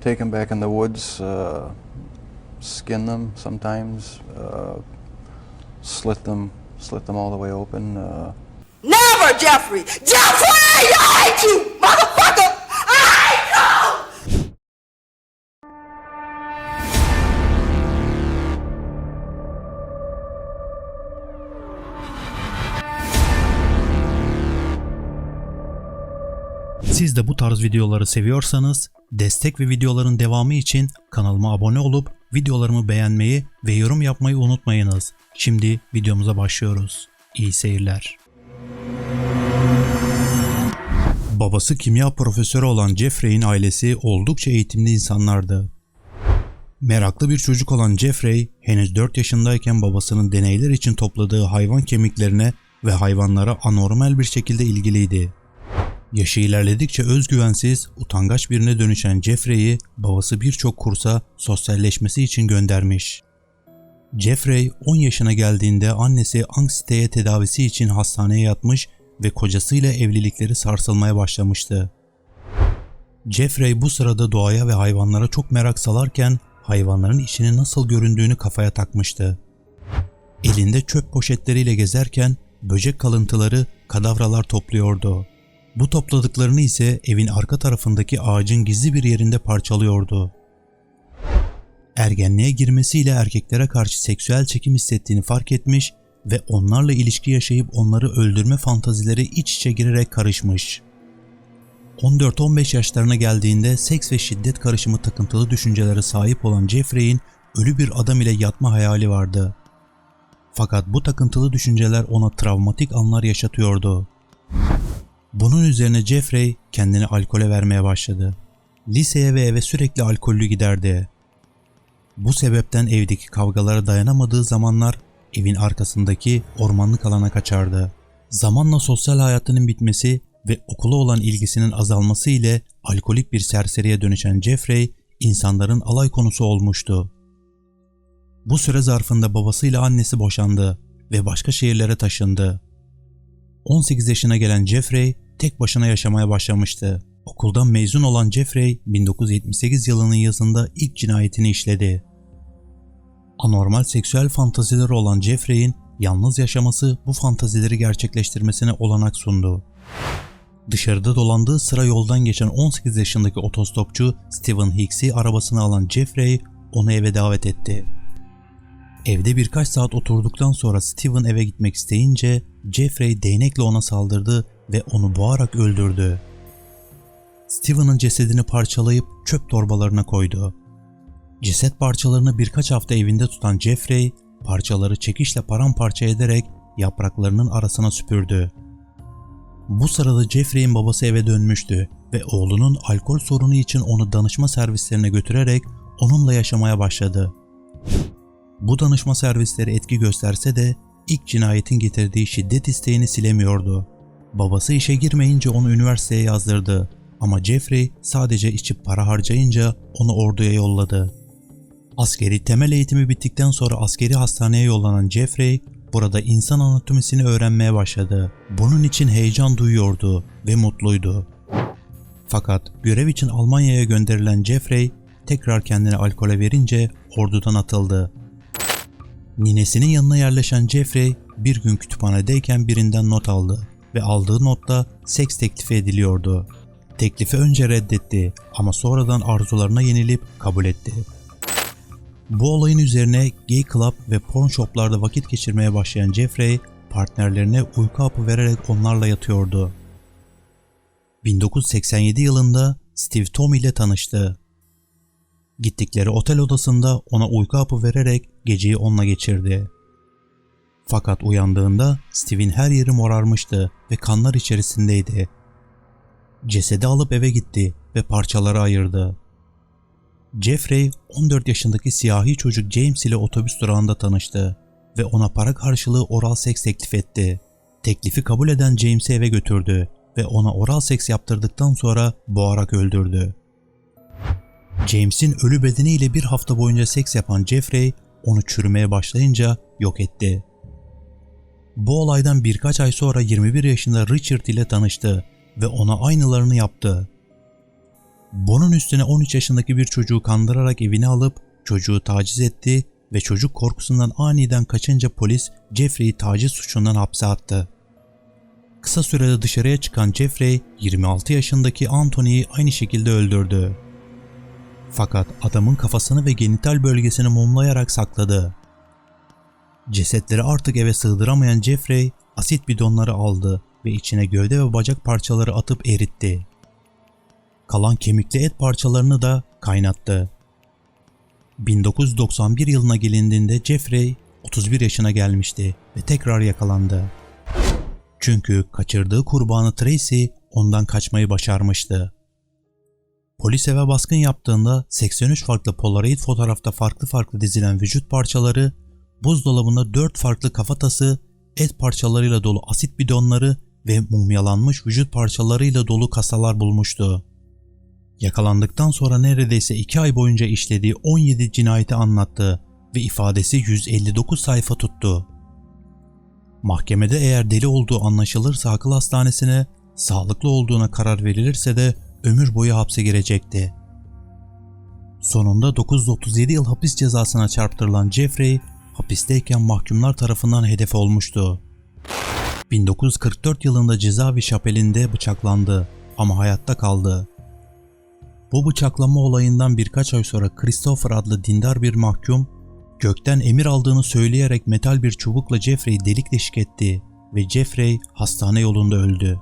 take them back in the woods, uh, skin them sometimes, uh, slit them, slit them all the way open. Uh, Never, Jeffrey! Jeffrey! I hate you, Siz de bu tarz videoları seviyorsanız destek ve videoların devamı için kanalıma abone olup videolarımı beğenmeyi ve yorum yapmayı unutmayınız. Şimdi videomuza başlıyoruz. İyi seyirler. Babası kimya profesörü olan Jeffrey'in ailesi oldukça eğitimli insanlardı. Meraklı bir çocuk olan Jeffrey henüz 4 yaşındayken babasının deneyler için topladığı hayvan kemiklerine ve hayvanlara anormal bir şekilde ilgiliydi. Yaşı ilerledikçe özgüvensiz, utangaç birine dönüşen Jeffrey'i babası birçok kursa sosyalleşmesi için göndermiş. Jeffrey 10 yaşına geldiğinde annesi anksiyeteye tedavisi için hastaneye yatmış ve kocasıyla evlilikleri sarsılmaya başlamıştı. Jeffrey bu sırada doğaya ve hayvanlara çok merak salarken hayvanların içinin nasıl göründüğünü kafaya takmıştı. Elinde çöp poşetleriyle gezerken böcek kalıntıları, kadavralar topluyordu. Bu topladıklarını ise evin arka tarafındaki ağacın gizli bir yerinde parçalıyordu. Ergenliğe girmesiyle erkeklere karşı seksüel çekim hissettiğini fark etmiş ve onlarla ilişki yaşayıp onları öldürme fantazileri iç içe girerek karışmış. 14-15 yaşlarına geldiğinde seks ve şiddet karışımı takıntılı düşüncelere sahip olan Jeffrey'in ölü bir adam ile yatma hayali vardı. Fakat bu takıntılı düşünceler ona travmatik anlar yaşatıyordu. Bunun üzerine Jeffrey kendini alkole vermeye başladı. Liseye ve eve sürekli alkollü giderdi. Bu sebepten evdeki kavgalara dayanamadığı zamanlar evin arkasındaki ormanlık alana kaçardı. Zamanla sosyal hayatının bitmesi ve okula olan ilgisinin azalması ile alkolik bir serseriye dönüşen Jeffrey insanların alay konusu olmuştu. Bu süre zarfında babasıyla annesi boşandı ve başka şehirlere taşındı. 18 yaşına gelen Jeffrey tek başına yaşamaya başlamıştı. Okuldan mezun olan Jeffrey 1978 yılının yazında ilk cinayetini işledi. Anormal seksüel fantazileri olan Jeffrey'in yalnız yaşaması bu fantazileri gerçekleştirmesine olanak sundu. Dışarıda dolandığı sıra yoldan geçen 18 yaşındaki otostopçu Steven Hicks'i arabasına alan Jeffrey onu eve davet etti. Evde birkaç saat oturduktan sonra Steven eve gitmek isteyince Jeffrey değnekle ona saldırdı ve onu boğarak öldürdü. Steven'ın cesedini parçalayıp çöp torbalarına koydu. Ceset parçalarını birkaç hafta evinde tutan Jeffrey, parçaları çekişle paramparça ederek yapraklarının arasına süpürdü. Bu sırada Jeffrey'in babası eve dönmüştü ve oğlunun alkol sorunu için onu danışma servislerine götürerek onunla yaşamaya başladı. Bu danışma servisleri etki gösterse de ilk cinayetin getirdiği şiddet isteğini silemiyordu. Babası işe girmeyince onu üniversiteye yazdırdı ama Jeffrey sadece içip para harcayınca onu orduya yolladı. Askeri temel eğitimi bittikten sonra askeri hastaneye yollanan Jeffrey burada insan anatomisini öğrenmeye başladı. Bunun için heyecan duyuyordu ve mutluydu. Fakat görev için Almanya'ya gönderilen Jeffrey tekrar kendini alkole verince ordudan atıldı. Ninesinin yanına yerleşen Jeffrey bir gün kütüphanedeyken birinden not aldı ve aldığı notta seks teklifi ediliyordu. Teklifi önce reddetti ama sonradan arzularına yenilip kabul etti. Bu olayın üzerine gay club ve porn shoplarda vakit geçirmeye başlayan Jeffrey partnerlerine uyku hapı vererek onlarla yatıyordu. 1987 yılında Steve Tommy ile tanıştı. Gittikleri otel odasında ona uyku hapı vererek geceyi onunla geçirdi. Fakat uyandığında Steve'in her yeri morarmıştı ve kanlar içerisindeydi. Cesedi alıp eve gitti ve parçalara ayırdı. Jeffrey 14 yaşındaki siyahi çocuk James ile otobüs durağında tanıştı ve ona para karşılığı oral seks teklif etti. Teklifi kabul eden James'i eve götürdü ve ona oral seks yaptırdıktan sonra boğarak öldürdü. James'in ölü bedeniyle bir hafta boyunca seks yapan Jeffrey onu çürümeye başlayınca yok etti. Bu olaydan birkaç ay sonra 21 yaşında Richard ile tanıştı ve ona aynılarını yaptı. Bunun üstüne 13 yaşındaki bir çocuğu kandırarak evine alıp çocuğu taciz etti ve çocuk korkusundan aniden kaçınca polis Jeffrey'i taciz suçundan hapse attı. Kısa sürede dışarıya çıkan Jeffrey 26 yaşındaki Anthony'yi aynı şekilde öldürdü. Fakat adamın kafasını ve genital bölgesini mumlayarak sakladı. Cesetleri artık eve sığdıramayan Jeffrey asit bidonları aldı ve içine gövde ve bacak parçaları atıp eritti. Kalan kemikli et parçalarını da kaynattı. 1991 yılına gelindiğinde Jeffrey 31 yaşına gelmişti ve tekrar yakalandı. Çünkü kaçırdığı kurbanı Tracy ondan kaçmayı başarmıştı. Polis eve baskın yaptığında 83 farklı Polaroid fotoğrafta farklı farklı dizilen vücut parçaları, buzdolabında 4 farklı kafatası, et parçalarıyla dolu asit bidonları ve mumyalanmış vücut parçalarıyla dolu kasalar bulmuştu. Yakalandıktan sonra neredeyse 2 ay boyunca işlediği 17 cinayeti anlattı ve ifadesi 159 sayfa tuttu. Mahkemede eğer deli olduğu anlaşılırsa akıl hastanesine, sağlıklı olduğuna karar verilirse de ömür boyu hapse girecekti. Sonunda 937 yıl hapis cezasına çarptırılan Jeffrey, hapisteyken mahkumlar tarafından hedef olmuştu. 1944 yılında cezaevi şapelinde bıçaklandı ama hayatta kaldı. Bu bıçaklama olayından birkaç ay sonra Christopher adlı dindar bir mahkum, gökten emir aldığını söyleyerek metal bir çubukla Jeffrey'i delik deşik etti ve Jeffrey hastane yolunda öldü.